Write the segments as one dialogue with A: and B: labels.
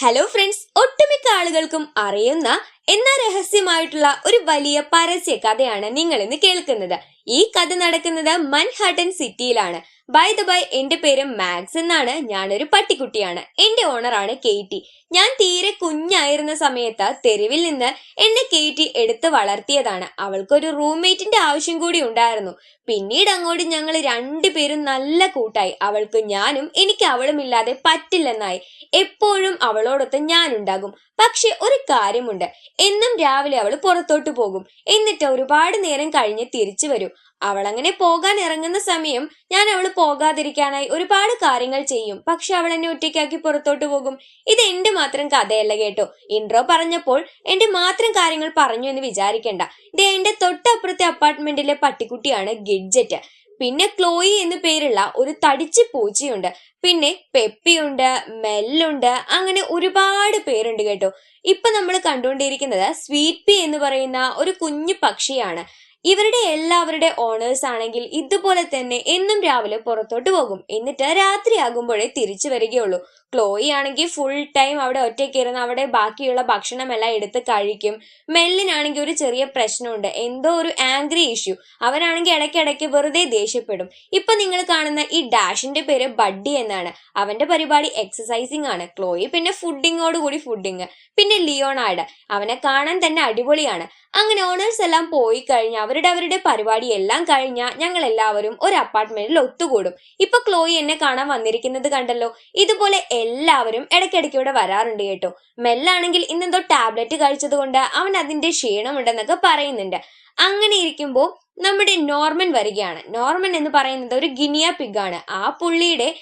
A: Hello friends ഒട്ടുമിക്ക ആളുകൾക്കും അറിയുന്ന എന്നാ രഹസ്യമായിട്ടുള്ള ഒരു വലിയ പരസ്യ കഥയാണ് നിങ്ങൾ ഇന്ന് കേൾക്കുന്നത്. ഈ കഥ നടക്കുന്നത് മൻഹാട്ടൻ സിറ്റിയിലാണ്. ബൈ ദ ബൈ എന്റെ പേര് മാക്സ് എന്നാണ്. ഞാനൊരു പട്ടിക്കുട്ടിയാണ്. എന്റെ ഓണറാണ് കേറ്റി ഞാൻ തീരെ കുഞ്ഞായിരുന്ന സമയത്ത് തെരുവിൽ നിന്ന് എന്നെ കേറ്റി എടുത്ത് വളർത്തിയതാണ്. അവൾക്കൊരു റൂംമേറ്റിന്റെ ആവശ്യം കൂടി ഉണ്ടായിരുന്നു. പിന്നീട് അങ്ങോട്ട് ഞങ്ങൾ രണ്ടുപേരും നല്ല കൂട്ടായി. അവൾക്ക് ഞാനും എനിക്ക് അവളും ഇല്ലാതെ പറ്റില്ലെന്നായി. എപ്പോഴും അവളോടൊത്ത് ഞാനുണ്ടാകും. പക്ഷെ ഒരു കാര്യമുണ്ട്. എന്നും രാവിലെ അവൾ പുറത്തോട്ട് പോകും. എന്നിട്ട് ഒരുപാട് നേരം കഴിഞ്ഞ് തിരിച്ചു വരും. അവൾ അങ്ങനെ പോകാൻ ഇറങ്ങുന്ന സമയം ഞാൻ അവൾ പോകാതിരിക്കാനായി ഒരുപാട് കാര്യങ്ങൾ ചെയ്യും. പക്ഷെ അവൾ എന്നെ ഒറ്റയ്ക്കാക്കി പുറത്തോട്ട് പോകും. ഇത് എന്റെ മാത്രം കഥയല്ല കേട്ടോ. ഇൻട്രോ പറഞ്ഞപ്പോൾ എന്റെ മാത്രം കാര്യങ്ങൾ പറഞ്ഞു എന്ന് വിചാരിക്കണ്ട. ഇത് എന്റെ തൊട്ടപ്പുറത്തെ അപ്പാർട്ട്മെന്റിലെ പട്ടിക്കുട്ടിയാണ് ഗിഡ്ജറ്റ്. പിന്നെ ക്ലോയി എന്ന് പേരുള്ള ഒരു തടിച്ച് പൂച്ചയുണ്ട്. പിന്നെ പെപ്പിയുണ്ട് മെല്ലുണ്ട് അങ്ങനെ ഒരുപാട് പേരുണ്ട് കേട്ടോ. ഇപ്പൊ നമ്മൾ കണ്ടുകൊണ്ടിരിക്കുന്നത് സ്വീറ്റ് പി എന്ന് പറയുന്ന ഒരു കുഞ്ഞു പക്ഷിയാണ്. ഇവരുടെ എല്ലാവരുടെ ഓണേഴ്സ് ആണെങ്കിൽ ഇതുപോലെ തന്നെ എന്നും രാവിലെ പുറത്തോട്ട് പോകും. എന്നിട്ട് രാത്രിയാകുമ്പോഴേ തിരിച്ചു വരികയുള്ളൂ. ക്ലോയി ആണെങ്കിൽ ഫുൾ ടൈം അവിടെ ഒറ്റയ്ക്ക് ഇരുന്ന് അവിടെ ബാക്കിയുള്ള ഭക്ഷണമെല്ലാം എടുത്ത് കഴിക്കും. മെല്ലിനാണെങ്കിൽ ഒരു ചെറിയ പ്രശ്നമുണ്ട്. എന്തോ ഒരു ആംഗ്രി ഇഷ്യൂ അവനാണെങ്കിൽ ഇടയ്ക്കിടയ്ക്ക് വെറുതെ ദേഷ്യപ്പെടും. ഇപ്പൊ നിങ്ങൾ കാണുന്ന ഈ ഡാഷിന്റെ പേര് ബഡ്ഡി എന്നാണ്. അവന്റെ പരിപാടി എക്സസൈസിങ് ആണ്. ക്ലോയി പിന്നെ ഫുഡിങ്ങോട് കൂടി ഫുഡിങ് പിന്നെ ലിയോണാഡ് അവനെ കാണാൻ തന്നെ അടിപൊളിയാണ്. അങ്ങനെ ഓണേഴ്സ് എല്ലാം പോയി കഴിഞ്ഞ് അവരുടെ അവരുടെ പരിപാടി എല്ലാം കഴിഞ്ഞ ഞങ്ങൾ എല്ലാവരും ഒരു അപ്പാർട്ട്മെന്റിൽ ഒത്തുകൂടും. ഇപ്പൊ ക്ലോയി എന്നെ കാണാൻ വന്നിരിക്കുന്നത് കണ്ടല്ലോ? ഇതുപോലെ എല്ലാവരും ഇടയ്ക്കിടയ്ക്ക് ഇവിടെ വരാറുണ്ട് കേട്ടോ. മെല്ലാണെങ്കിൽ ഇന്നെന്തോ ടാബ്ലറ്റ് കഴിച്ചത് കൊണ്ട് അവൻ അതിന്റെ ക്ഷീണമുണ്ടെന്നൊക്കെ പറയുന്നുണ്ട്. അങ്ങനെ ഇരിക്കുമ്പോൾ നമ്മുടെ നോർമൻ വരികയാണ്. നോർമൻ എന്ന് പറയുന്നത് ഒരു ഗിനിയ പിഗാണ് ആ പുള്ളിയുടെ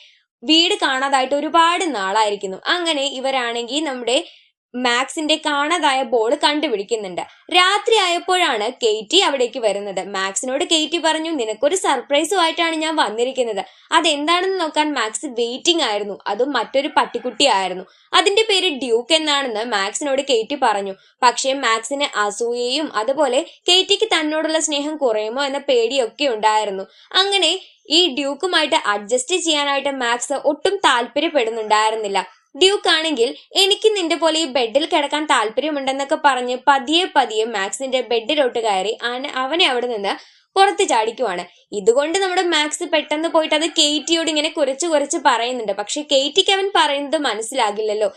A: വീട് കാണാതായിട്ട് ഒരുപാട് നാളായിരിക്കുന്നു. അങ്ങനെ ഇവരാണെങ്കിൽ നമ്മുടെ മാക്സിന്റെ കാണാതായ ബോൾ കണ്ടുപിടിക്കുന്നുണ്ട്. രാത്രി ആയപ്പോഴാണ് കെയ്റ്റി അവിടേക്ക് വരുന്നത്. മാക്സിനോട് കെയ്റ്റി പറഞ്ഞു നിനക്കൊരു സർപ്രൈസുമായിട്ടാണ് ഞാൻ വന്നിരിക്കുന്നത്. അതെന്താണെന്ന് നോക്കാൻ മാക്സ് വെയിറ്റിംഗ് ആയിരുന്നു. അതും മറ്റൊരു പട്ടിക്കുട്ടിയായിരുന്നു അതിന്റെ പേര് ഡ്യൂക്ക് എന്നാണെന്ന് മാക്സിനോട് കെയ്റ്റി പറഞ്ഞു. പക്ഷേ മാക്സിന് അസൂയയും അതുപോലെ കെയ്റ്റിക്ക് തന്നോടുള്ള സ്നേഹം കുറയുമോ എന്ന പേടിയൊക്കെ ഉണ്ടായിരുന്നു. അങ്ങനെ ഈ ഡ്യൂക്കുമായിട്ട് അഡ്ജസ്റ്റ് ചെയ്യാനായിട്ട് മാക്സ് ഒട്ടും താല്പര്യപ്പെടുന്നുണ്ടായിരുന്നില്ല. ഡ്യൂക്ക് ആണെങ്കിൽ എനിക്ക് നിന്റെ പോലെ ഈ ബെഡിൽ കിടക്കാൻ താല്പര്യമുണ്ടെന്നൊക്കെ പറഞ്ഞ് പതിയെ പതിയെ മാക്സിന്റെ ബെഡിലോട്ട് കയറി അവനെ അവിടെ നിന്ന് പുറത്ത് ചാടിക്കുവാണ്. ഇതുകൊണ്ട് നമ്മുടെ മാക്സ് പെട്ടെന്ന് പോയിട്ട് അത് കെയ്റ്റിയോട് ഇങ്ങനെ കുറച്ച് കുറച്ച് പറയുന്നുണ്ട്. പക്ഷെ കെയ്റ്റിക്ക് അവൻ പറയുന്നത് മനസ്സിലാകില്ലല്ലോ.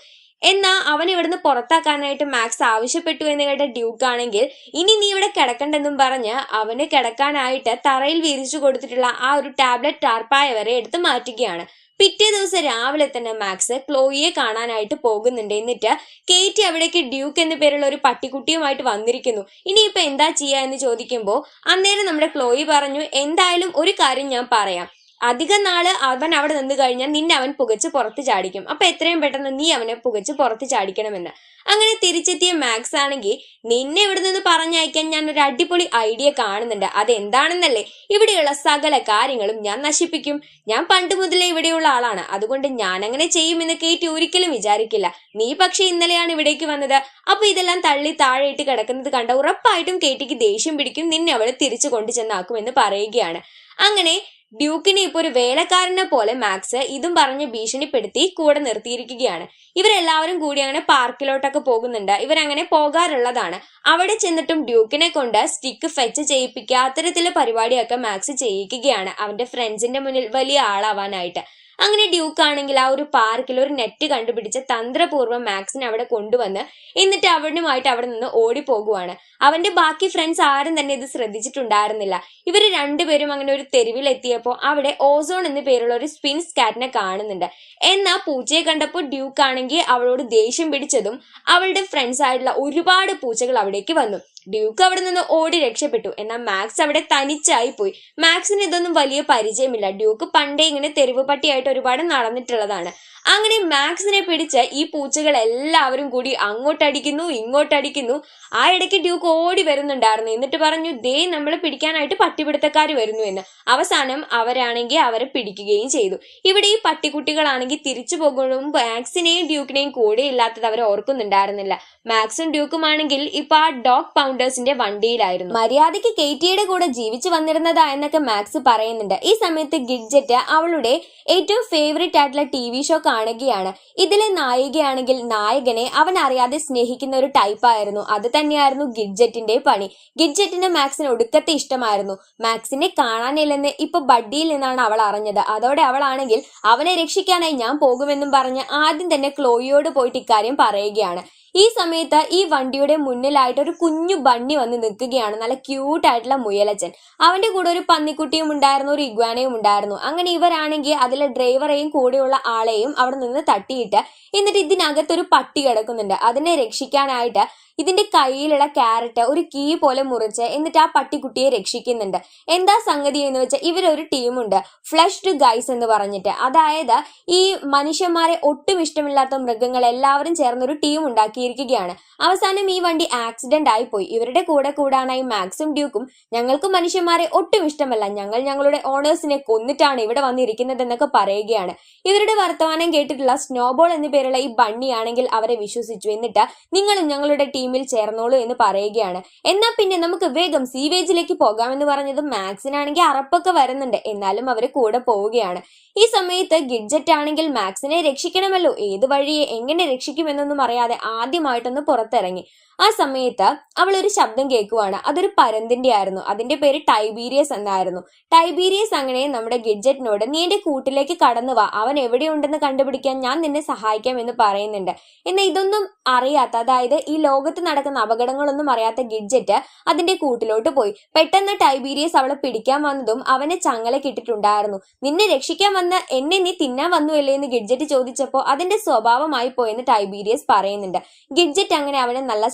A: എന്നാ അവൻ ഇവിടുന്ന് പുറത്താക്കാനായിട്ട് മാക്സ് ആവശ്യപ്പെട്ടു എന്ന് കേട്ട ഡ്യൂക്ക് ആണെങ്കിൽ ഇനി നീ ഇവിടെ കിടക്കണ്ടെന്നും പറഞ്ഞ് അവന് കിടക്കാനായിട്ട് തറയിൽ വിരിച്ചു കൊടുത്തിട്ടുള്ള ആ ഒരു ടാബ്ലറ്റ് ടാർപ്പായ വരെ എടുത്ത് മാറ്റുകയാണ്. പിറ്റേ ദിവസം രാവിലെ തന്നെ മാക്സ് ക്ലോയിയെ കാണാനായിട്ട് പോകുന്നുണ്ട്. എന്നിട്ട് കേറ്റി അവിടേക്ക് ഡ്യൂക്ക് എന്ന പേരുള്ള ഒരു പട്ടിക്കുട്ടിയുമായിട്ട് വന്നിരിക്കുന്നു. ഇനിയിപ്പോ എന്താ ചെയ്യുക എന്ന് ചോദിക്കുമ്പോൾ അന്നേരം നമ്മുടെ ക്ലോയി പറഞ്ഞു എന്തായാലും ഒരു കാര്യം ഞാൻ പറയാം. അധിക നാൾ അവൻ അവിടെ നിന്ന് കഴിഞ്ഞാൽ നിന്നെ അവൻ പുകച്ച് പുറത്ത് ചാടിക്കും. അപ്പൊ എത്രയും പെട്ടെന്ന് നീ അവനെ പുകച്ച് പുറത്ത് ചാടിക്കണമെന്ന്. അങ്ങനെ തിരിച്ചെത്തിയ മാക്സ് ആണെങ്കിൽ നിന്നെ ഇവിടെ നിന്ന് പറഞ്ഞയക്കാൻ ഞാൻ ഒരു അടിപൊളി ഐഡിയ കാണുന്നുണ്ട്. അതെന്താണെന്നല്ലേ? ഇവിടെയുള്ള സകല കാര്യങ്ങളും ഞാൻ നശിപ്പിക്കും. ഞാൻ പണ്ട് മുതലേ ഇവിടെയുള്ള ആളാണ്. അതുകൊണ്ട് ഞാൻ അങ്ങനെ ചെയ്യുമെന്ന് കേട്ടി ഒരിക്കലും വിചാരിക്കില്ല. നീ പക്ഷെ ഇന്നലെയാണ് ഇവിടേക്ക് വന്നത്. അപ്പൊ ഇതെല്ലാം തള്ളി താഴെയിട്ട് കിടക്കുന്നത് കണ്ട ഉറപ്പായിട്ടും കേട്ടിക്ക് ദേഷ്യം പിടിക്കും. നിന്നെ അവളെ തിരിച്ചു കൊണ്ടു ചെന്നാക്കുമെന്ന് പറയുകയാണ്. അങ്ങനെ ഡ്യൂക്കിനെ ഇപ്പോൾ ഒരു വേലക്കാരനെ പോലെ മാക്സ് ഇതും പറഞ്ഞ് ഭീഷണിപ്പെടുത്തി കൂടെ നിർത്തിയിരിക്കുകയാണ്. ഇവരെല്ലാവരും കൂടി അങ്ങനെ പാർക്കിലോട്ടൊക്കെ പോകുന്നുണ്ട്. ഇവരങ്ങനെ പോകാറുള്ളതാണ്. അവിടെ ചെന്നിട്ടും ഡ്യൂക്കിനെ കൊണ്ട് സ്റ്റിക്ക് ഫെച്ച് ചെയ്യിപ്പിക്കുക അത്തരത്തിലെ പരിപാടിയൊക്കെ മാക്സ് ചെയ്യിക്കുകയാണ് അവന്റെ ഫ്രണ്ട്സിന്റെ മുന്നിൽ വലിയ ആളാവാനായിട്ട്. അങ്ങനെ ഡ്യൂക്ക് ആണെങ്കിൽ ആ ഒരു പാർക്കിൽ ഒരു നെറ്റ് കണ്ടുപിടിച്ച് തന്ത്രപൂർവം മാക്സിനെ അവിടെ കൊണ്ടുവന്ന് എന്നിട്ട് അവനുമായിട്ട് അവിടെ നിന്ന് ഓടിപ്പോകുവാണ്. അവന്റെ ബാക്കി ഫ്രണ്ട്സ് ആരും തന്നെ ഇത് ശ്രദ്ധിച്ചിട്ടുണ്ടായിരുന്നില്ല. ഇവർ രണ്ടുപേരും അങ്ങനെ ഒരു തെരുവിലെത്തിയപ്പോൾ അവിടെ ഓസോൺ എന്ന പേരുള്ള ഒരു സ്പിൻ സ്കാറ്റിനെ കാണുന്നുണ്ട്. എന്നാ പൂച്ചയെ കണ്ടപ്പോൾ ഡ്യൂക്ക് ആണെങ്കിൽ അവളോട് ദേഷ്യം പിടിച്ചതും അവളുടെ ഫ്രണ്ട്സ് ആയിട്ടുള്ള ഒരുപാട് പൂച്ചകൾ അവിടേക്ക് വന്നു. ഡ്യൂക്ക് അവിടെ നിന്ന് ഓടി രക്ഷപ്പെട്ടു. എന്നാൽ മാക്സ് അവിടെ തനിച്ചായി പോയി. മാക്സിന് ഇതൊന്നും വലിയ പരിചയമില്ല. ഡ്യൂക്ക് പണ്ടേ ഇങ്ങനെ തെരുവ് പട്ടിയായിട്ട് ഒരുപാട് നടന്നിട്ടുള്ളതാണ്. അങ്ങനെ മാക്സിനെ പിടിച്ച് ഈ പൂച്ചകൾ എല്ലാവരും കൂടി അങ്ങോട്ടടിക്കുന്നു ഇങ്ങോട്ടടിക്കുന്നു. ആ ഇടയ്ക്ക് ഡ്യൂക്ക് ഓടി വരുന്നുണ്ടായിരുന്നു. എന്നിട്ട് പറഞ്ഞു ദേ നമ്മളെ പിടിക്കാനായിട്ട് പട്ടിപിടുത്തക്കാർ വരുന്നു എന്ന്. അവസാനം അവരാണെങ്കിൽ അവരെ പിടിക്കുകയും ചെയ്തു. ഇവിടെ ഈ പട്ടിക്കുട്ടികളാണെങ്കിൽ തിരിച്ചു പോകുമ്പോൾ മാക്സിനെയും ഡ്യൂക്കിനെയും കൂടെ ഇല്ലാത്തത് അവർ ഓർക്കുന്നുണ്ടായിരുന്നില്ല. മാക്സും ഡ്യൂക്കും ആണെങ്കിൽ ഇപ്പൊ ആ ഡോഗ് പൗണ്ടേഴ്സിന്റെ വണ്ടിയിലായിരുന്നു. മര്യാദയ്ക്ക് കേറ്റിയുടെ കൂടെ ജീവിച്ചു വന്നിരുന്നതാ എന്നൊക്കെ മാക്സ് പറയുന്നുണ്ട്. ഈ സമയത്ത് ഗിഡ്ജറ്റ് അവളുടെ ഏറ്റവും ഫേവറേറ്റ് ആയിട്ടുള്ള ടി വി ഷോ കാണുകയാണ്. ഇതിലെ നായികയാണെങ്കിൽ നായകനെ അവൻ അറിയാതെ സ്നേഹിക്കുന്ന ഒരു ടൈപ്പ് ആയിരുന്നു. അത് തന്നെയായിരുന്നു ഗിഡ്ജറ്റിന്റെ പണി. ഗിഡ്ജറ്റിന് മാക്സിന് ഒടുക്കത്തെ ഇഷ്ടമായിരുന്നു. മാക്സിനെ കാണാനില്ലെന്ന് ഇപ്പൊ ബഡ്ഡിയിൽ നിന്നാണ് അവൾ അറിഞ്ഞത്. അതോടെ അവളാണെങ്കിൽ അവനെ രക്ഷിക്കാനായി ഞാൻ പോകുമെന്നും പറഞ്ഞ് ആദ്യം തന്നെ ക്ലോയിയോട് പോയിട്ട് ഇക്കാര്യം പറയുകയാണ്. ഈ സമയത്ത് ഈ വണ്ടിയുടെ മുന്നിലായിട്ട് ഒരു കുഞ്ഞു ബണ്ണി വന്ന് നിൽക്കുകയാണ്. നല്ല ക്യൂട്ട് ആയിട്ടുള്ള മുയലച്ചൻ. അവന്റെ കൂടെ ഒരു പന്നിക്കുട്ടിയും ഉണ്ടായിരുന്നു ഒരു ഇഗ്വാനയും ഉണ്ടായിരുന്നു. അങ്ങനെ ഇവരാണെങ്കിൽ അതിലെ ഡ്രൈവറെയും കൂടെയുള്ള ആളെയും അവിടെ നിന്ന് തട്ടിയിട്ട് എന്നിട്ട് ഇതിനകത്തൊരു പട്ടി കിടക്കുന്നുണ്ട്. അതിനെ രക്ഷിക്കാനായിട്ട് ഇതിന്റെ കയ്യിലുള്ള ക്യാരറ്റ് ഒരു കീ പോലെ മുറിച്ച് എന്നിട്ട് ആ പട്ടിക്കുട്ടിയെ രക്ഷിക്കുന്നുണ്ട്. എന്താ സംഗതി എന്ന് വെച്ചാൽ ഇവരൊരു ടീമുണ്ട് ഫ്ലഷ് ടു ഗൈസ് എന്ന് പറഞ്ഞിട്ട്. അതായത് ഈ മനുഷ്യന്മാരെ ഒട്ടും ഇഷ്ടമില്ലാത്ത മൃഗങ്ങൾ എല്ലാവരും ചേർന്ന് ഒരു ടീം ഉണ്ടാക്കിയിരിക്കുകയാണ്. അവസാനം ഈ വണ്ടി ആക്സിഡന്റ് ആയി പോയി. ഇവരുടെ കൂടെ കൂടാനായി മാക്സും ഡ്യൂക്കും ഞങ്ങൾക്ക് മനുഷ്യന്മാരെ ഒട്ടും ഇഷ്ടമല്ല. ഞങ്ങൾ ഞങ്ങളുടെ ഓണേഴ്സിനെ കൊന്നിട്ടാണ് ഇവിടെ വന്നിരിക്കുന്നത് എന്നൊക്കെ പറയുകയാണ്. ഇവരുടെ വർത്തമാനം കേട്ടിട്ടുള്ള സ്നോബോൾ എന്നു പേരുള്ള ഈ ബണ്ണിയാണെങ്കിൽ അവരെ വിശ്വസിച്ചു. എന്നിട്ട് നിങ്ങളും ഞങ്ങളുടെ ടീമിൽ ചേർന്നോളൂ എന്ന് പറയുകയാണ്. എന്നാൽ പിന്നെ നമുക്ക് വേഗം സീവേജിലേക്ക് പോകാമെന്ന് പറഞ്ഞത് മാക്സിനാണെങ്കിൽ അറപ്പൊക്കെ വരുന്നുണ്ട്. എന്നാലും അവർ കൂടെ പോവുകയാണ്. ഈ സമയത്ത് ഗിഡ്ജറ്റ് ആണെങ്കിൽ മാക്സിനെ രക്ഷിക്കണമല്ലോ. ഏത് വഴിയെ എങ്ങനെ രക്ഷിക്കുമെന്നൊന്നും അറിയാതെ ആദ്യമായിട്ടൊന്ന് പുറത്തിറങ്ങി. ആ സമയത്ത് അവൾ ഒരു ശബ്ദം കേൾക്കുവാണ്. അതൊരു പരന്തിന്റെ ആയിരുന്നു അതിന്റെ പേര് ടൈബീരിയസ് എന്നായിരുന്നു. ടൈബീരിയസ് അങ്ങനെ നമ്മുടെ ഗിഡ്ജറ്റിനോട് നീ എന്റെ കൂട്ടിലേക്ക് കടന്നു വാ. അവൻ എവിടെയുണ്ടെന്ന് കണ്ടുപിടിക്കാൻ ഞാൻ നിന്നെ സഹായിക്കാം എന്ന് പറയുന്നുണ്ട്. എന്നാൽ ഇതൊന്നും അറിയാത്ത അതായത് ഈ ലോകത്ത് നടക്കുന്ന അപകടങ്ങളൊന്നും അറിയാത്ത ഗിഡ്ജറ്റ് അതിന്റെ കൂട്ടിലോട്ട് പോയി. പെട്ടെന്ന് ടൈബീരിയസ് അവളെ പിടിക്കാൻ വന്നതും അവനെ ചങ്ങല കിട്ടിട്ടുണ്ടായിരുന്നു നിന്നെ രക്ഷിക്കാൻ വന്ന എന്നെ നീ തിന്നാൻ വന്നുവല്ലേ എന്ന് ഗിഡ്ജറ്റ് ചോദിച്ചപ്പോൾ അതിന്റെ സ്വഭാവമായി പോയെന്ന് ടൈബീരിയസ് പറയുന്നുണ്ട്. ഗിഡ്ജറ്റ് അങ്ങനെ അവനെ നല്ല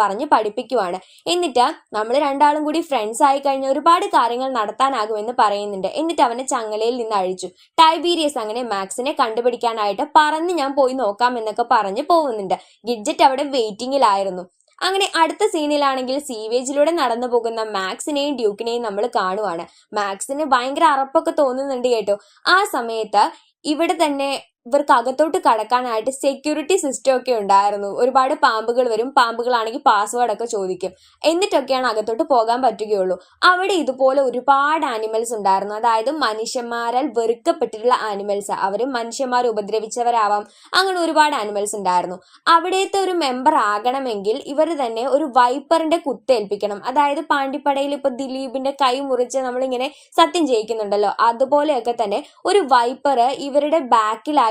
A: പറഞ്ഞ് പഠിപ്പിക്കുവാണ്. എന്നിട്ട് നമ്മൾ രണ്ടാളും കൂടി ഫ്രണ്ട്സ് ആയി കഴിഞ്ഞ ഒരുപാട് കാര്യങ്ങൾ നടത്താനാകുമെന്ന് പറയുന്നുണ്ട്. എന്നിട്ട് അവനെ ചങ്ങലയിൽ നിന്ന് അഴിച്ചു. ടൈബീരിയസ് അങ്ങനെ മാക്സിനെ കണ്ടുപിടിക്കാനായിട്ട് പറഞ്ഞ് ഞാൻ പോയി നോക്കാം എന്നൊക്കെ പറഞ്ഞ് പോകുന്നുണ്ട്. ഗിഡ്ജറ്റ് അവിടെ വെയിറ്റിംഗിലായിരുന്നു അങ്ങനെ അടുത്ത സീനിലാണെങ്കിൽ സീവേജിലൂടെ നടന്നു പോകുന്ന മാക്സിനെയും ഡ്യൂക്കിനെയും നമ്മൾ കാണുവാണ്. മാക്സിന് ഭയങ്കര അറപ്പൊക്കെ തോന്നുന്നുണ്ട് കേട്ടോ. ആ സമയത്ത് ഇവിടെ തന്നെ ഇവർക്ക് അകത്തോട്ട് കടക്കാനായിട്ട് സെക്യൂരിറ്റി സിസ്റ്റം ഒക്കെ ഉണ്ടായിരുന്നു. ഒരുപാട് പാമ്പുകൾ വരും. പാമ്പുകളാണെങ്കിൽ പാസ്വേഡ് ഒക്കെ ചോദിക്കും. എന്നിട്ടൊക്കെയാണ് അകത്തോട്ട് പോകാൻ പറ്റുകയുള്ളൂ. അവിടെ ഇതുപോലെ ഒരുപാട് ആനിമൽസ് ഉണ്ടായിരുന്നു. അതായത് മനുഷ്യന്മാരാൽ വെറുക്കപ്പെട്ടിട്ടുള്ള ആനിമൽസ് അവർ മനുഷ്യന്മാർ ഉപദ്രവിച്ചവരാവാം. അങ്ങനെ ഒരുപാട് ആനിമൽസ് ഉണ്ടായിരുന്നു. അവിടത്തെ ഒരു മെമ്പർ ആകണമെങ്കിൽ ഇവർ തന്നെ ഒരു വൈപ്പറിന്റെ കുത്തേൽപ്പിക്കണം അതായത് പാണ്ടിപ്പടയിൽ ഇപ്പൊ ദിലീപിന്റെ കൈ മുറിച്ച് നമ്മളിങ്ങനെ സത്യം ചെയ്യിക്കുന്നുണ്ടല്ലോ അതുപോലെയൊക്കെ തന്നെ ഒരു വൈപ്പർ ഇവരുടെ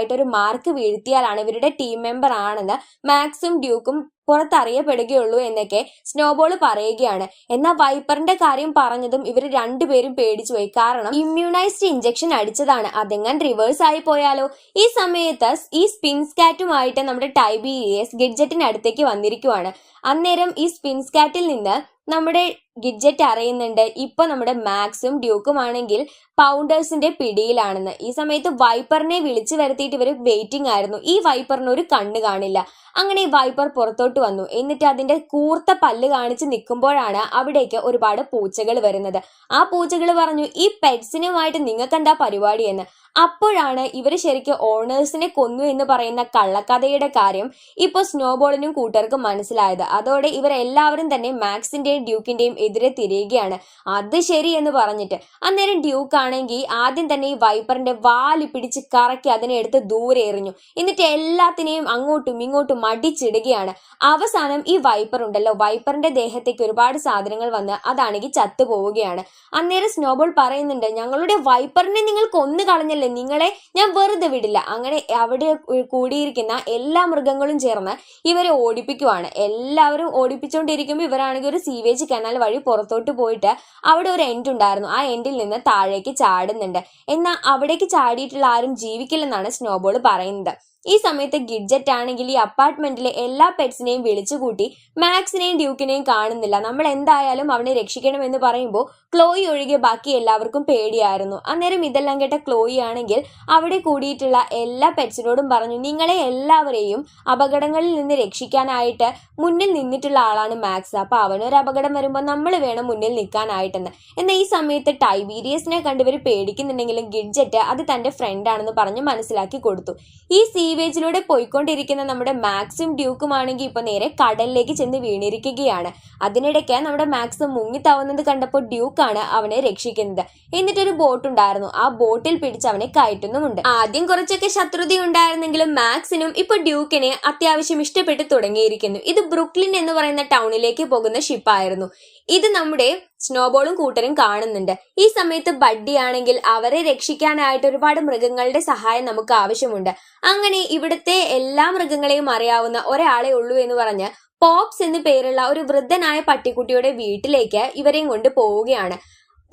A: ബാക്കിലായിട്ട് ഒരു മാർക്ക് വീഴ്ത്തിയാലാണ് ഇവരുടെ ടീം മെമ്പർ ആണെന്ന് മാക്സും ഡ്യൂക്കും പുറത്തറിയപ്പെടുകയുള്ളൂ എന്നൊക്കെ സ്നോബോൾ പറയുകയാണ്. എന്നാൽ വൈപ്പറിന്റെ കാര്യം പറഞ്ഞതും ഇവർ രണ്ടുപേരും പേടിച്ചു പോയി കാരണം ഇമ്മ്യൂണൈസ്ഡ് ഇഞ്ചക്ഷൻ അടിച്ചതാണ്. അതെങ്ങാൻ റിവേഴ്സ് ആയി പോയാലോ? ഈ സമയത്ത് ഈ സ്പിൻസ്കാറ്റുമായിട്ട് നമ്മുടെ ടൈബി ഗിഡ്ജറ്റിന് അടുത്തേക്ക് വന്നിരിക്കുവാണ്. അന്നേരം ഈ സ്പിൻസ്കാറ്റിൽ നിന്ന് നമ്മുടെ ഗിഡ്ജറ്റ് അറിയുന്നുണ്ട്. ഇപ്പൊ നമ്മുടെ മാക്സും ഡ്യൂക്കും ആണെങ്കിൽ പൗണ്ടേഴ്സിന്റെ പിടിയിലാണെന്ന്. ഈ സമയത്ത് വൈപ്പറിനെ വിളിച്ചു വരുത്തിയിട്ട് ഇവർ വെയിറ്റിംഗ് ആയിരുന്നു. ഈ വൈപ്പറിന് ഒരു കണ്ണ് കാണില്ല. അങ്ങനെ ഈ വൈപ്പർ പുറത്തോട്ട് വന്നു. എന്നിട്ട് അതിന്റെ കൂർത്ത പല്ല് കാണിച്ച് നിൽക്കുമ്പോഴാണ് അവിടേക്ക് ഒരുപാട് പൂച്ചകൾ വരുന്നത്. ആ പൂച്ചകൾ പറഞ്ഞു ഈ പെറ്റ്സിനുമായിട്ട് നിങ്ങൾക്ക് എന്താ പരിപാടി എന്ന്? അപ്പോഴാണ് ഇവർ ശരിക്കും ഓണേഴ്സിനെ കൊന്നു എന്ന് പറയുന്ന കള്ളക്കഥയുടെ കാര്യം ഇപ്പൊ സ്നോബോളിനും കൂട്ടർക്കും മനസ്സിലായത്. അതോടെ ഇവരെല്ലാവരും തന്നെ മാക്സിന്റെയും ഡ്യൂക്കിന്റെയും എതിരെ തിരിയുകയാണ്. അത് ശരി എന്ന് പറഞ്ഞിട്ട് അന്നേരം ഡ്യൂക്ക് ആണെങ്കിൽ ആദ്യം തന്നെ ഈ വൈപ്പറിന്റെ വാൽ പിടിച്ച് കറക്കി അതിനെ എടുത്ത് ദൂരെ എറിഞ്ഞു. എന്നിട്ട് എല്ലാത്തിനെയും അങ്ങോട്ടും ഇങ്ങോട്ടും മടിച്ചിടുകയാണ്. അവസാനം ഈ വൈപ്പർ ഉണ്ടല്ലോ. വൈപ്പറിന്റെ ദേഹത്തേക്ക് ഒരുപാട് സാധനങ്ങൾ വന്ന് അതാണെങ്കിൽ ചത്തുപോവുകയാണ്. അന്നേരം സ്നോബോൾ പറയുന്നുണ്ട് ഞങ്ങളുടെ വൈപ്പറിനെ നിങ്ങൾ കൊന്നു കളഞ്ഞല്ലേ? നിങ്ങളെ ഞാൻ വെറുതെ വിടില്ല. അങ്ങനെ അവിടെ കൂടിയിരിക്കുന്ന എല്ലാ മൃഗങ്ങളും ചേർന്ന് ഇവരെ ഓടിപ്പിക്കുവാണ്. എല്ലാവരും ഓടിപ്പിച്ചുകൊണ്ടിരിക്കുമ്പോൾ ഇവരാണെങ്കിൽ ഒരു സീവേജ് കനാൽ വഴി പുറത്തോട്ട് പോയിട്ട് അവിടെ ഒരു എൻഡ് ഉണ്ടായിരുന്നു. ആ എൻഡിൽ നിന്ന് താഴേക്ക് ചാടുന്നുണ്ട്. എന്നാൽ അവിടേക്ക് ചാടിയിട്ടുള്ള ആരും ജീവിക്കില്ലെന്നാണ് സ്നോബോൾ പറയുന്നത്. ഈ സമയത്ത് ഗിഡ്ജറ്റ് ആണെങ്കിൽ ഈ അപ്പാർട്ട്മെന്റിലെ എല്ലാ പെറ്റ്സിനെയും വിളിച്ചുകൂട്ടി മാക്സിനെയും ഡ്യൂക്കിനെയും കാണുന്നില്ല. നമ്മൾ എന്തായാലും അവനെ രക്ഷിക്കണമെന്ന് പറയുമ്പോൾ ക്ലോയി ഒഴികെ ബാക്കി എല്ലാവർക്കും പേടിയായിരുന്നു. അന്നേരം ഇതെല്ലാം കേട്ട ക്ലോയി ആണെങ്കിൽ അവിടെ കൂടിയിട്ടുള്ള എല്ലാ പെറ്റ്സിനോടും പറഞ്ഞു നിങ്ങളെ എല്ലാവരെയും അപകടങ്ങളിൽ നിന്ന് രക്ഷിക്കാനായിട്ട് മുന്നിൽ നിന്നിട്ടുള്ള ആളാണ് മാക്സ്. അപ്പൊ അവനൊരു അപകടം വരുമ്പോൾ നമ്മൾ വേണം മുന്നിൽ നിൽക്കാനായിട്ടെന്ന്. എന്നാൽ ഈ സമയത്ത് ടൈബീരിയസിനെ കണ്ടിവർ പേടിക്കുന്നുണ്ടെങ്കിലും ഗിഡ്ജറ്റ് അത് തന്റെ ഫ്രണ്ട് ആണെന്ന് പറഞ്ഞ് മനസ്സിലാക്കി കൊടുത്തു. ഈ സീ സീവേജിലൂടെ പോയിക്കൊണ്ടിരിക്കുന്ന നമ്മുടെ മാക്സും ഡ്യൂക്കും ആണെങ്കിൽ ഇപ്പൊ നേരെ കടലിലേക്ക് ചെന്ന് വീണിരിക്കുകയാണ്. അതിനിടയ്ക്ക് നമ്മുടെ മാക്സ് മുങ്ങിത്താവുന്നത് കണ്ടപ്പോൾ ഡ്യൂക്കാണ് അവനെ രക്ഷിക്കുന്നത്. എന്നിട്ടൊരു ബോട്ട് ഉണ്ടായിരുന്നു ആ ബോട്ടിൽ പിടിച്ച് അവനെ കയറ്റുന്നുമുണ്ട്. ആദ്യം കുറച്ചൊക്കെ ശത്രുത ഉണ്ടായിരുന്നെങ്കിലും മാക്സിനും ഇപ്പൊ ഡ്യൂക്കിനെ അത്യാവശ്യം ഇഷ്ടപ്പെട്ട് തുടങ്ങിയിരിക്കുന്നു. ഇത് ബ്രുക്ലിൻ എന്ന് പറയുന്ന ടൗണിലേക്ക് പോകുന്ന ഷിപ്പായിരുന്നു ഇത് നമ്മുടെ സ്നോബോളും കൂട്ടരും കാണുന്നുണ്ട്. ഈ സമയത്ത് ബഡ്ഡി ആണെങ്കിൽ അവരെ രക്ഷിക്കാനായിട്ട് ഒരുപാട് മൃഗങ്ങളുടെ സഹായം നമുക്ക് ആവശ്യമുണ്ട്. അങ്ങനെ ഇവിടുത്തെ എല്ലാ മൃഗങ്ങളെയും അറിയാവുന്ന ഒരാളെ ഉള്ളൂ എന്ന് പറഞ്ഞ് പോപ്സ് എന്ന് പേരുള്ള ഒരു വൃദ്ധനായ പട്ടിക്കുട്ടിയുടെ വീട്ടിലേക്ക് ഇവരെയും കൊണ്ട് പോവുകയാണ്.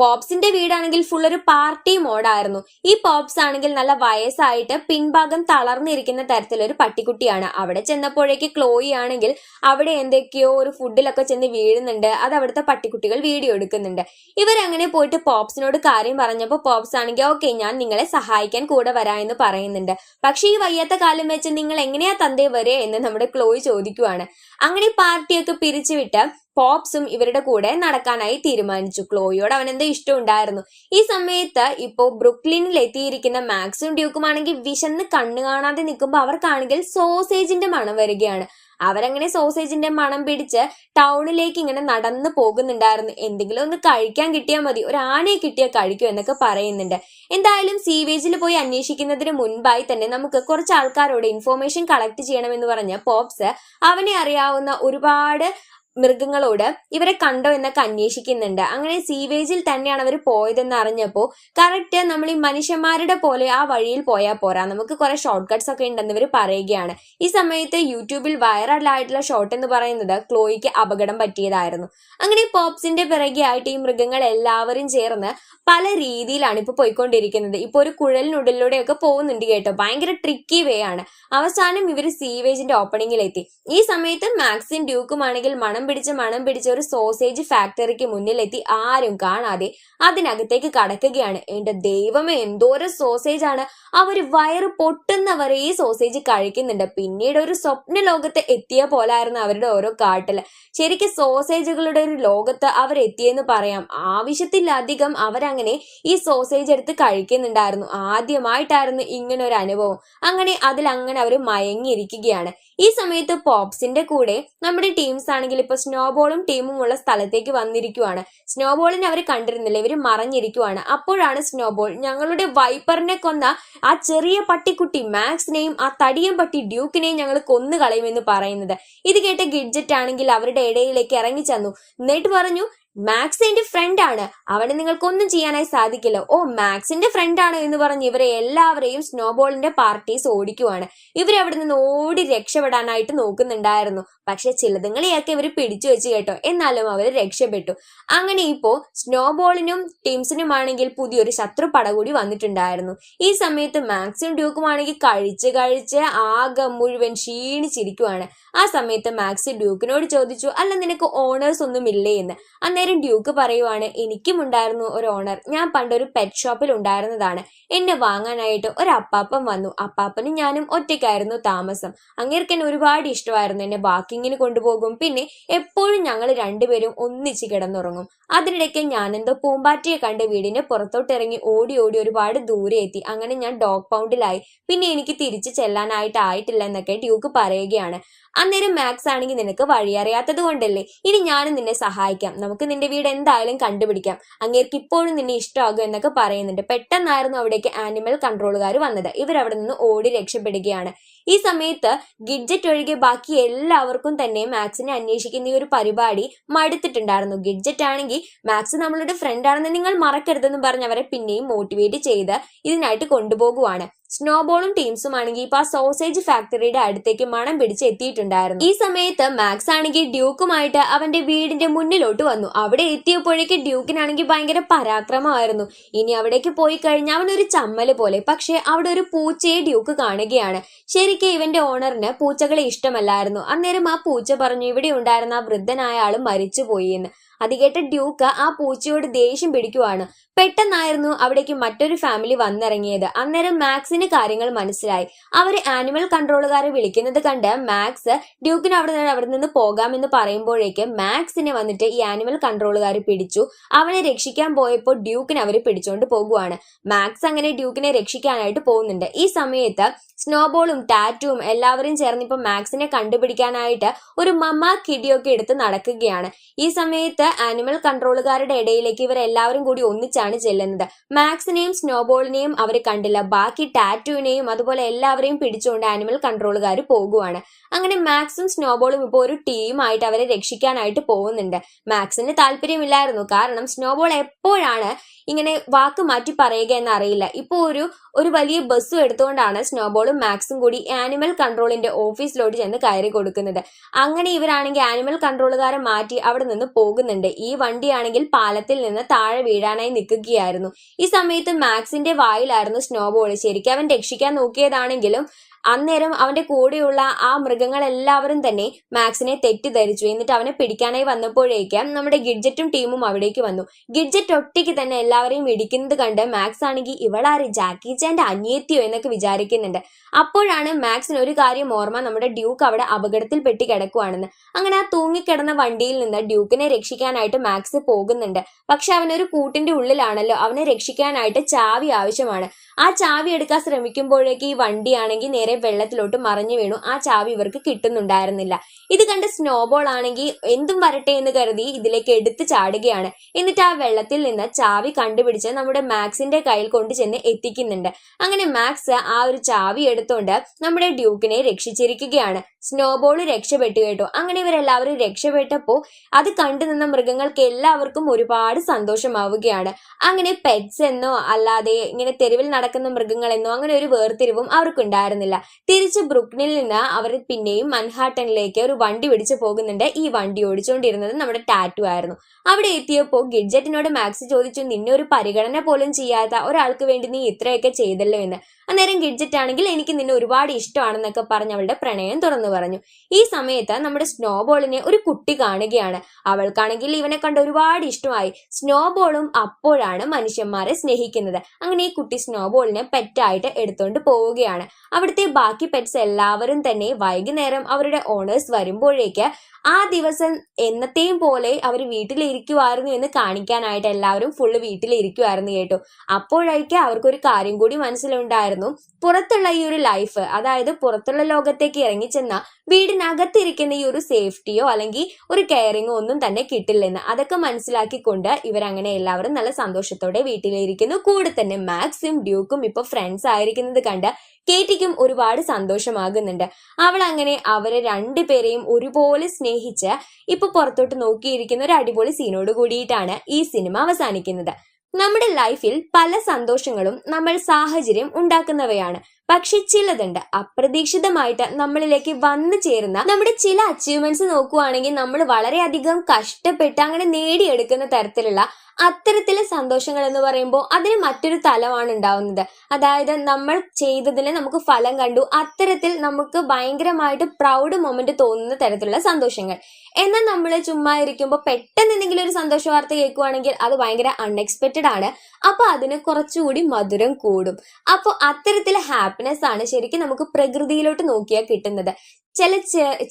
A: പോപ്സിന്റെ വീടാണെങ്കിൽ ഫുൾ ഒരു പാർട്ടി മോഡായിരുന്നു ഈ പോപ്സ് ആണെങ്കിൽ നല്ല വയസ്സായിട്ട് പിൻഭാഗം തളർന്നിരിക്കുന്ന തരത്തിലൊരു പട്ടിക്കുട്ടിയാണ്. അവിടെ ചെന്നപ്പോഴേക്ക് ക്ലോയി ആണെങ്കിൽ അവിടെ എന്തൊക്കെയോ ഒരു ഫുഡിലൊക്കെ ചെന്ന് വീഴുന്നുണ്ട്. അത് അവിടുത്തെ പട്ടിക്കുട്ടികൾ വീഡിയോ എടുക്കുന്നുണ്ട്. ഇവരങ്ങനെ പോയിട്ട് പോപ്സിനോട് കാര്യം പറഞ്ഞപ്പോൾ പോപ്സ് ആണെങ്കിൽ ഓക്കെ ഞാൻ നിങ്ങളെ സഹായിക്കാൻ കൂടെ വരാ എന്ന് പറയുന്നുണ്ട്. പക്ഷെ ഈ വയ്യാത്ത കാലം വെച്ച് നിങ്ങൾ എങ്ങനെയാ തന്തേ വരെ എന്ന് നമ്മുടെ ക്ലോയി ചോദിക്കുവാണ്. അങ്ങനെ പാർട്ടിയൊക്കെ പിരിച്ചുവിട്ട് പോപ്സും ഇവരുടെ കൂടെ നടക്കാനായി തീരുമാനിച്ചു. ക്ലോയിയോട് അവൻ എന്തോ ഇഷ്ടം ഉണ്ടായിരുന്നു. ഈ സമയത്ത് ഇപ്പോ ബ്രുക്ലിനിൽ എത്തിയിരിക്കുന്ന മാക്സും ഡ്യൂക്കും ആണെങ്കിൽ വിശന്ന് കണ്ണു കാണാതെ നിൽക്കുമ്പോൾ അവർക്കാണെങ്കിൽ സോസേജിന്റെ മണം വരികയാണ്. അവരങ്ങനെ സോസേജിന്റെ മണം പിടിച്ച് ടൗണിലേക്ക് ഇങ്ങനെ നടന്നു പോകുന്നുണ്ടായിരുന്നു. എന്തെങ്കിലും ഒന്ന് കഴിക്കാൻ കിട്ടിയാൽ മതി. ഒരു ആനയെ കിട്ടിയാൽ കഴിക്കും എന്നൊക്കെ പറയുന്നുണ്ട്. എന്തായാലും സീവേജിൽ പോയി അന്വേഷിക്കുന്നതിന് മുൻപായി തന്നെ നമുക്ക് കുറച്ച് ആൾക്കാരോട് ഇൻഫോർമേഷൻ കളക്ട് ചെയ്യണമെന്ന് പറഞ്ഞ പോപ്സ് അവനെ അറിയാവുന്ന ഒരുപാട് മൃഗങ്ങളോട് ഇവരെ കണ്ടോ എന്നൊക്കെ അന്വേഷിക്കുന്നുണ്ട്. അങ്ങനെ സീവേജിൽ തന്നെയാണ് അവർ പോയതെന്ന് അറിഞ്ഞപ്പോൾ കറക്റ്റ് നമ്മൾ ഈ മനുഷ്യന്മാരുടെ പോലെ ആ വഴിയിൽ പോയാൽ പോരാ. നമുക്ക് കുറെ ഷോർട്ട് കട്ട്സ് ഒക്കെ ഉണ്ടെന്ന് ഇവർ പറയുകയാണ്. ഈ സമയത്ത് യൂട്യൂബിൽ വൈറലായിട്ടുള്ള ഷോർട്ട് എന്ന് പറയുന്നത് ക്ലോയിക്ക് അപകടം പറ്റിയതായിരുന്നു. അങ്ങനെ പോപ്സിന്റെ പിറകെ ആയിട്ട് ഈ മൃഗങ്ങൾ എല്ലാവരും ചേർന്ന് പല രീതിയിലാണ് ഇപ്പൊ പോയിക്കൊണ്ടിരിക്കുന്നത്. ഇപ്പൊ ഒരു കുഴലിനുള്ളിലൂടെയൊക്കെ പോകുന്നുണ്ട് കേട്ടോ. ഭയങ്കര ട്രിക്കി വേ ആണ്. അവസാനം ഇവർ സീവേജിന്റെ ഓപ്പണിംഗിൽ എത്തി ഈ സമയത്ത് മാക്സിൻ ഡ്യൂക്കും ആണെങ്കിൽ മണം പിടിച്ച് മണം പിടിച്ച് ഒരു സോസേജ് ഫാക്ടറിക്ക് മുന്നിലെത്തി ആരും കാണാതെ അതിനകത്തേക്ക് കടക്കുകയാണ്. എന്റെ ദൈവമേ എന്തോരം സോസേജ് ആണ്. അവർ വയറ് പൊട്ടുന്നവരെ ഈ സോസേജ് കഴിക്കുന്നുണ്ട്. പിന്നീട് ഒരു സ്വപ്ന ലോകത്ത് എത്തിയ പോലായിരുന്നു അവരുടെ ഓരോ കാട്ടിൽ ശരിക്കും സോസേജുകളുടെ ഒരു ലോകത്ത് അവർ എത്തിയെന്ന് പറയാം ആവശ്യത്തിലധികം അവരങ്ങനെ ഈ സോസേജ് എടുത്ത് കഴിക്കുന്നുണ്ടായിരുന്നു. ആദ്യമായിട്ടായിരുന്നു ഇങ്ങനെ ഒരു അനുഭവം. അങ്ങനെ അതിൽ അങ്ങനെ അവർ മയങ്ങിയിരിക്കുകയാണ്. ഈ സമയത്ത് പോപ്സിന്റെ കൂടെ നമ്മുടെ ടീംസ് ആണെങ്കിൽ ഇപ്പൊ സ്നോബോളും ടീമും ഉള്ള സ്ഥലത്തേക്ക് വന്നിരിക്കുവാണ്. സ്നോബോളിനെ അവർ കണ്ടിരുന്നില്ല. ഇവർ മറഞ്ഞിരിക്കുവാണ്. അപ്പോഴാണ് സ്നോബോൾ ഞങ്ങളുടെ വൈപ്പറിനെ കൊന്ന ആ ചെറിയ പട്ടിക്കുട്ടി മാക്സിനെയും ആ തടിയൻ പട്ടി ഡ്യൂക്കിനെയും ഞങ്ങൾ കൊന്നു കളയുമെന്ന് പറയുന്നത്. ഇത് കേട്ട ഗിഡ്ജറ്റ് ആണെങ്കിൽ അവരുടെ ഇടയിലേക്ക് ഇറങ്ങി ചെന്നു എന്നിട്ട് പറഞ്ഞു മാക്സ് എന്റെ ഫ്രണ്ട് ആണ്. അവനെ നിങ്ങൾക്കൊന്നും ചെയ്യാനായി സാധിക്കില്ല. ഓ മാക്സിന്റെ ഫ്രണ്ട് ആണ് എന്ന് പറഞ്ഞ് ഇവരെ എല്ലാവരെയും സ്നോബോളിന്റെ പാർട്ടീസ് ഓടിക്കുവാണ്. ഇവരവിടെ നിന്ന് ഓടി രക്ഷപ്പെടാനായിട്ട് നോക്കുന്നുണ്ടായിരുന്നു. പക്ഷെ ചിലതുങ്ങളെയൊക്കെ ഇവർ പിടിച്ചു വെച്ച് കേട്ടോ. എന്നാലും അവർ രക്ഷപ്പെട്ടു. അങ്ങനെ ഇപ്പോ സ്നോബോളിനും ടീംസിനുമാണെങ്കിൽ പുതിയൊരു ശത്രു പട കൂടി വന്നിട്ടുണ്ടായിരുന്നു. ഈ സമയത്ത് മാക്സും ഡ്യൂക്കും ആണെങ്കിൽ കഴിച്ച് കഴിച്ച് ആകെ മുഴുവൻ ക്ഷീണിച്ചിരിക്കുവാണ്. ആ സമയത്ത് മാക്സ് ഡ്യൂക്കിനോട് ചോദിച്ചു അല്ല നിനക്ക് ഓണേഴ്സ് ഒന്നും ഇല്ലേ എന്ന് അന്നേരം ഡ്യൂക്ക് പറയുവാണ് എനിക്കും ഉണ്ടായിരുന്നു ഒരു ഓണർ ഞാൻ പണ്ടൊരു പെറ്റ് ഷോപ്പിൽ ഉണ്ടായിരുന്നതാണ്. എന്നെ വാങ്ങാനായിട്ട് ഒരു അപ്പാപ്പൻ വന്നു. അപ്പാപ്പനും ഞാനും ഒറ്റയ്ക്കായിരുന്നു താമസം. അങ്ങേർക്ക് എന്നെ ഒരുപാട് ഇഷ്ടമായിരുന്നു എന്നെ വാക്കിങ്ങിന് കൊണ്ടുപോകും. പിന്നെ എപ്പോഴും ഞങ്ങൾ രണ്ടുപേരും ഒന്നിച്ച് കിടന്നുറങ്ങും. അതിനിടയ്ക്ക് ഞാനെന്തോ പൂമ്പാറ്റയെ കണ്ട് വീടിന്റെ പുറത്തോട്ട് ഇറങ്ങി ഓടി ഓടി ഒരുപാട് ദൂരെ എത്തി. അങ്ങനെ ഞാൻ ഡോഗ് പൗണ്ടിലായി പിന്നെ എനിക്ക് തിരിച്ചു ചെല്ലാനായിട്ട് ആയിട്ടില്ല എന്നൊക്കെ ഡ്യൂക്ക് പറയുകയാണ്. അന്നേരം മാക്സ് ആണെങ്കിൽ നിനക്ക് വഴിയറിയാത്തത് കൊണ്ടല്ലേ? ഇനി ഞാനും നിന്നെ സഹായിക്കാം. നമുക്ക് നിന്റെ വീട് എന്തായാലും കണ്ടുപിടിക്കാം. അങ്ങേർക്ക് ഇപ്പോഴും നിന്നെ ഇഷ്ടമാകും എന്നൊക്കെ പറയുന്നുണ്ട്. പെട്ടെന്നായിരുന്നു അവിടേക്ക് ആനിമൽ കൺട്രോളുകാർ വന്നത്. ഇവരവിടെ നിന്ന് ഓടി രക്ഷപ്പെടുകയാണ്. ഈ സമയത്ത് ഗിഡ്ജറ്റ് ഒഴികെ ബാക്കി എല്ലാവർക്കും തന്നെ മാക്സിനെ അന്വേഷിക്കുന്ന ഈ ഒരു പരിപാടി മടുത്തിട്ടുണ്ടായിരുന്നു. ഗിഡ്ജറ്റ് ആണെങ്കിൽ മാക്സ് നമ്മളുടെ ഫ്രണ്ട് ആണെന്ന് നിങ്ങൾ മറക്കരുതെന്ന് പറഞ്ഞ് അവരെ പിന്നെയും മോട്ടിവേറ്റ് ചെയ്ത് ഇതിനായിട്ട് കൊണ്ടുപോകുവാണ്. സ്നോബോളും ടീംസും ആണെങ്കിൽ ഇപ്പൊ ആ സോസേജ് ഫാക്ടറിയുടെ അടുത്തേക്ക് മണം പിടിച്ച് എത്തിയിട്ടുണ്ടായിരുന്നു. ഈ സമയത്ത് മാക്സ് ആണെങ്കിൽ ഡ്യൂക്കുമായിട്ട് അവന്റെ വീടിന്റെ മുന്നിലോട്ട് വന്നു. അവിടെ എത്തിയപ്പോഴേക്ക് ഡ്യൂക്കിനാണെങ്കിൽ ഭയങ്കര പരാക്രമമായിരുന്നു. ഇനി അവിടേക്ക് പോയി കഴിഞ്ഞാൽ അവനൊരു ചമ്മൽ പോലെ. പക്ഷെ അവിടെ ഒരു പൂച്ചയെ ഡ്യൂക്ക് കാണുകയാണ്. ശരിക്കും ഇവന്റെ ഓണറിന് പൂച്ചകളെ ഇഷ്ടമല്ലായിരുന്നു. അന്നേരം ആ പൂച്ച പറഞ്ഞു ഇവിടെ ഉണ്ടായിരുന്ന ആ വൃദ്ധനായ ആൾ മരിച്ചുപോയി എന്ന്. അത് കേട്ട ഡ്യൂക്ക് ആ പൂച്ചയോട് ദേഷ്യം പിടിക്കുവാണ്. പെട്ടെന്നായിരുന്നു അവിടേക്ക് മറ്റൊരു ഫാമിലി വന്നിറങ്ങിയത്. അന്നേരം മാക്സിന് കാര്യങ്ങൾ മനസ്സിലായി. അവർ ആനിമൽ കൺട്രോളുകാരെ വിളിക്കുന്നത് കണ്ട് മാക്സ് ഡ്യൂക്കിന് അവിടെ നിന്ന് അവിടെ നിന്ന് പോകാമെന്ന് പറയുമ്പോഴേക്ക് മാക്സിനെ വന്നിട്ട് ഈ ആനിമൽ കൺട്രോളുകാർ പിടിച്ചു. അവനെ രക്ഷിക്കാൻ പോയപ്പോൾ ഡ്യൂക്കിനെ അവർ പിടിച്ചുകൊണ്ട് പോകുവാണ്. മാക്സ് അങ്ങനെ ഡ്യൂക്കിനെ രക്ഷിക്കാനായിട്ട് പോകുന്നുണ്ട്. ഈ സമയത്ത് സ്നോബോളും ടാറ്റുവും എല്ലാവരും ചേർന്ന് ഇപ്പൊ മാക്സിനെ കണ്ടുപിടിക്കാനായിട്ട് ഒരു മമ്മ കിടിയൊക്കെ എടുത്ത് നടക്കുകയാണ്. ഈ സമയത്ത് ആനിമൽ കൺട്രോളുകാരുടെ ഇടയിലേക്ക് ഇവരെല്ലാവരും കൂടി ഒന്നിച്ചാണ് ചെല്ലുന്നത്. മാക്സിനെയും സ്നോബോളിനെയും അവർ കണ്ടില്ല. ബാക്കി ടാറ്റുവിനെയും അതുപോലെ എല്ലാവരെയും പിടിച്ചുകൊണ്ട് ആനിമൽ കൺട്രോളുകാർ പോകുവാണ്. അങ്ങനെ മാക്സും സ്നോബോളും ഇപ്പോൾ ഒരു ടീമായിട്ട് അവരെ രക്ഷിക്കാനായിട്ട് പോകുന്നുണ്ട്. മാക്സിന് താല്പര്യമില്ലായിരുന്നു. കാരണം സ്നോബോൾ എപ്പോഴാണ് ഇങ്ങനെ വാക്ക് മാറ്റി പറയുക എന്നറിയില്ല. ഇപ്പോൾ ഒരു ഒരു വലിയ ബസ്സും എടുത്തുകൊണ്ടാണ് സ്നോബോളും മാക്സും കൂടി ആനിമൽ കൺട്രോളിന്റെ ഓഫീസിലോട്ട് ചെന്ന് കയറി കൊടുക്കുന്നത്. അങ്ങനെ ഇവരാണെങ്കിൽ ആനിമൽ കൺട്രോളുകാരെ മാറ്റി അവിടെ നിന്ന് പോകുന്നുണ്ട്. ഈ വണ്ടിയാണെങ്കിൽ പാലത്തിൽ നിന്ന് താഴെ വീഴാനായി നിൽക്കുകയായിരുന്നു. ഈ സമയത്ത് മാക്സിന്റെ വായിലായിരുന്നു സ്നോബോൾ ശരിക്കും അവൻ രക്ഷിക്കാൻ നോക്കിയതാണെങ്കിലും അന്നേരം അവന്റെ കൂടെയുള്ള ആ മൃഗങ്ങളെല്ലാവരും തന്നെ മാക്സിനെ തെറ്റിദ്ധരിച്ചു. എന്നിട്ട് അവനെ പിടിക്കാനായി വന്നപ്പോഴേക്ക് നമ്മുടെ ഗിഡ്ജറ്റും ടീമും അവിടേക്ക് വന്നു. ഗിഡ്ജറ്റ് ഒറ്റയ്ക്ക് തന്നെ എല്ലാവരെയും ഇടിക്കുന്നത് കണ്ട് മാക്സ് ആണെങ്കിൽ ഇവളാര് ജാക്കി ചാന്റെ അനിയത്തിയോ എന്നൊക്കെ വിചാരിക്കുന്നുണ്ട്. അപ്പോഴാണ് മാക്സിന് ഒരു കാര്യം ഓർമ്മ നമ്മുടെ ഡ്യൂക്ക് അവിടെ അപകടത്തിൽ പെട്ടി കിടക്കുവാണെന്ന്. അങ്ങനെ ആ തൂങ്ങിക്കിടന്ന വണ്ടിയിൽ നിന്ന് ഡ്യൂക്കിനെ രക്ഷിക്കാനായിട്ട് മാക്സ് പോകുന്നുണ്ട്. പക്ഷെ അവനൊരു കൂട്ടിന്റെ ഉള്ളിലാണല്ലോ. അവനെ രക്ഷിക്കാനായിട്ട് ചാവി ആവശ്യമാണ്. ആ ചാവി എടുക്കാൻ ശ്രമിക്കുമ്പോഴേക്ക് ഈ വണ്ടിയാണെങ്കിൽ നേരെ വെള്ളത്തിലോട്ട് മറിഞ്ഞു വീണു. ആ ചാവി ഇവർക്ക് കിട്ടുന്നുണ്ടായിരുന്നില്ല. ഇത് കണ്ട് സ്നോബോൾ ആണെങ്കിൽ എന്തും വരട്ടെ എന്ന് കരുതി ഇതിലേക്ക് എടുത്തു ചാടുകയാണ്. എന്നിട്ട് ആ വെള്ളത്തിൽ നിന്ന് ചാവി കണ്ടുപിടിച്ച് നമ്മുടെ മാക്സിന്റെ കയ്യിൽ കൊണ്ട് ചെന്ന് എത്തിക്കുന്നുണ്ട്. അങ്ങനെ മാക്സ് ആ ഒരു ചാവി എടുത്തുകൊണ്ട് നമ്മുടെ ഡ്യൂക്കിനെ രക്ഷിച്ചിരിക്കുകയാണ്. സ്നോബോൾ രക്ഷപ്പെട്ടു കേട്ടോ. അങ്ങനെ ഇവരെല്ലാവരും രക്ഷപ്പെട്ടപ്പോൾ അത് കണ്ടു നിന്ന മൃഗങ്ങൾക്ക് എല്ലാവർക്കും ഒരുപാട് സന്തോഷമാവുകയാണ്. അങ്ങനെ പെറ്റ്സ് എന്നോ അല്ലാതെ ഇങ്ങനെ തെരുവിൽ നടക്കുന്ന മൃഗങ്ങളെന്നോ അങ്ങനെ ഒരു വേർതിരിവും അവർക്കുണ്ടായിരുന്നില്ല. തിരിച്ച് ബ്രുക്നിൽ നിന്ന് അവർ പിന്നെയും മൻഹാട്ടനിലേക്ക് ഒരു വണ്ടി പിടിച്ച് പോകുന്നുണ്ട്. ഈ വണ്ടി ഓടിച്ചുകൊണ്ടിരുന്നത് നമ്മുടെ ടാറ്റു ആയിരുന്നു. അവിടെ എത്തിയപ്പോൾ ഗിഡ്ജറ്റിനോട് മാക്സ് ചോദിച്ചു നിന്നെ ഒരു പരിഗണന പോലും ചെയ്യാത്ത ഒരാൾക്ക് വേണ്ടി നീ ഇത്രയൊക്കെ ചെയ്തല്ലോ എന്ന്. അന്നേരം ഗിഡ്ജറ്റ് ആണെങ്കിൽ എനിക്ക് നിന്നെ ഒരുപാട് ഇഷ്ടമാണെന്നൊക്കെ പറഞ്ഞ് അവളുടെ പ്രണയം തുറന്നു പറഞ്ഞു. ഈ സമയത്ത് നമ്മുടെ സ്നോബോളിനെ ഒരു കുട്ടി കാണുകയാണ്. അവൾക്കാണെങ്കിൽ ഇവനെ കണ്ട് ഒരുപാട് ഇഷ്ടമായി. സ്നോബോളും അപ്പോഴാണ് മനുഷ്യന്മാരെ സ്നേഹിക്കുന്നത്. അങ്ങനെ ഈ കുട്ടി സ്നോബോളിനെ പെറ്റായിട്ട് എടുത്തുകൊണ്ട് പോവുകയാണ്. അവിടുത്തെ ബാക്കി പെറ്റ്സ് എല്ലാവരും തന്നെ വൈകുന്നേരം അവരുടെ ഓണേഴ്സ് വരുമ്പോഴേക്ക് ആ ദിവസം എന്നത്തെയും പോലെ അവർ വീട്ടിലിരിക്കുമായിരുന്നു എന്ന് കാണിക്കാനായിട്ട് എല്ലാവരും ഫുള്ള് വീട്ടിലിരിക്കുമായിരുന്നു കേട്ടോ. അപ്പോഴേക്ക് അവർക്കൊരു കാര്യം കൂടി മനസ്സിലുണ്ടായിരുന്നു. പുറത്തുള്ള ഈ ഒരു ലൈഫ് അതായത് പുറത്തുള്ള ലോകത്തേക്ക് ഇറങ്ങിച്ചെന്ന വീടിനകത്തിരിക്കുന്ന ഈ ഒരു സേഫ്റ്റിയോ അല്ലെങ്കിൽ ഒരു കെയറിങ്ങോ ഒന്നും തന്നെ കിട്ടില്ലെന്ന് അതൊക്കെ മനസ്സിലാക്കിക്കൊണ്ട് ഇവരങ്ങനെ എല്ലാവരും നല്ല സന്തോഷത്തോടെ വീട്ടിലിരിക്കുന്നു. കൂടെ തന്നെ മാക്സും ഡ്യൂക്കും ഇപ്പൊ ഫ്രണ്ട്സ് ആയിരിക്കുന്നത് കണ്ട് കേറ്റിക്കും ഒരുപാട് സന്തോഷമാകുന്നുണ്ട്. അവൾ അങ്ങനെ അവരെ രണ്ടുപേരെയും ഒരുപോലെ സ്നേഹിച്ച് ഇപ്പൊ പുറത്തോട്ട് നോക്കിയിരിക്കുന്ന ഒരു അടിപൊളി സീനോട് കൂടിയിട്ടാണ് ഈ സിനിമ അവസാനിക്കുന്നത്. നമ്മുടെ ലൈഫിൽ പല സന്തോഷങ്ങളും നമ്മൾ സാഹചര്യം ഉണ്ടാക്കുന്നവയാണ്. പക്ഷെ ചിലതുണ്ട്. അപ്രതീക്ഷിതമായിട്ട് നമ്മളിലേക്ക് വന്നു ചേരുന്ന നമ്മുടെ ചില അച്ചീവ്മെന്റ്സ് നോക്കുവാണെങ്കിൽ നമ്മൾ വളരെയധികം കഷ്ടപ്പെട്ട് അങ്ങനെ നേടിയെടുക്കുന്ന തരത്തിലുള്ള അത്തരത്തിലെ സന്തോഷങ്ങൾ എന്ന് പറയുമ്പോൾ അതിന് മറ്റൊരു തലമാണ് ഉണ്ടാവുന്നത്. അതായത് നമ്മൾ ചെയ്തതിന് നമുക്ക് ഫലം കണ്ടു. അത്തരത്തിൽ നമുക്ക് ഭയങ്കരമായിട്ട് പ്രൗഡ് മൊമെന്റ് തോന്നുന്ന തരത്തിലുള്ള സന്തോഷങ്ങൾ. എന്നാൽ നമ്മൾ ചുമ്മാ ഇരിക്കുമ്പോൾ പെട്ടെന്ന് എന്തെങ്കിലും ഒരു സന്തോഷ വാർത്ത കേൾക്കുവാണെങ്കിൽ അത് ഭയങ്കര അൺഎക്സ്പെക്റ്റഡ് ആണ്. അപ്പൊ അതിന് കുറച്ചുകൂടി മധുരം കൂടും. അപ്പോൾ അത്തരത്തിലെ ഹാപ്പിനെസ് ആണ് ശരിക്കും നമുക്ക് പ്രകൃതിയിലോട്ട് നോക്കിയാൽ കിട്ടുന്നത്. ചില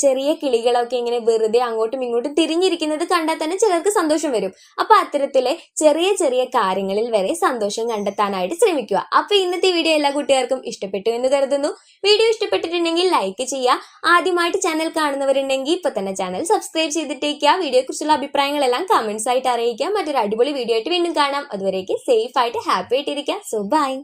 A: ചെറിയ കിളികളൊക്കെ ഇങ്ങനെ വെറുതെ അങ്ങോട്ടും ഇങ്ങോട്ടും തിരിഞ്ഞിരിക്കുന്നത് കണ്ടാൽ തന്നെ ചിലർക്ക് സന്തോഷം വരും. അപ്പൊ അത്തരത്തിലെ ചെറിയ ചെറിയ കാര്യങ്ങളിൽ വരെ സന്തോഷം കണ്ടെത്താനായിട്ട് ശ്രമിക്കുക. അപ്പൊ ഇന്നത്തെ വീഡിയോ എല്ലാ കുട്ടികൾക്കും ഇഷ്ടപ്പെട്ടു എന്ന് കരുതുന്നു. വീഡിയോ ഇഷ്ടപ്പെട്ടിട്ടുണ്ടെങ്കിൽ ലൈക്ക് ചെയ്യുക. ആദ്യമായിട്ട് ചാനൽ കാണുന്നവരുണ്ടെങ്കിൽ ഇപ്പൊ തന്നെ ചാനൽ സബ്സ്ക്രൈബ് ചെയ്തിട്ടേക്കുക. വീഡിയോ കുറിച്ചുള്ള അഭിപ്രായങ്ങളെല്ലാം കമന്റ്സ് ആയിട്ട് അറിയിക്കുക. മറ്റൊരു അടിപൊളി വീഡിയോ ആയിട്ട് വീണ്ടും കാണാം. അതുവരേക്ക് സേഫ് ആയിട്ട് ഹാപ്പി ആയിട്ടിരിക്കുക സോ ബൈ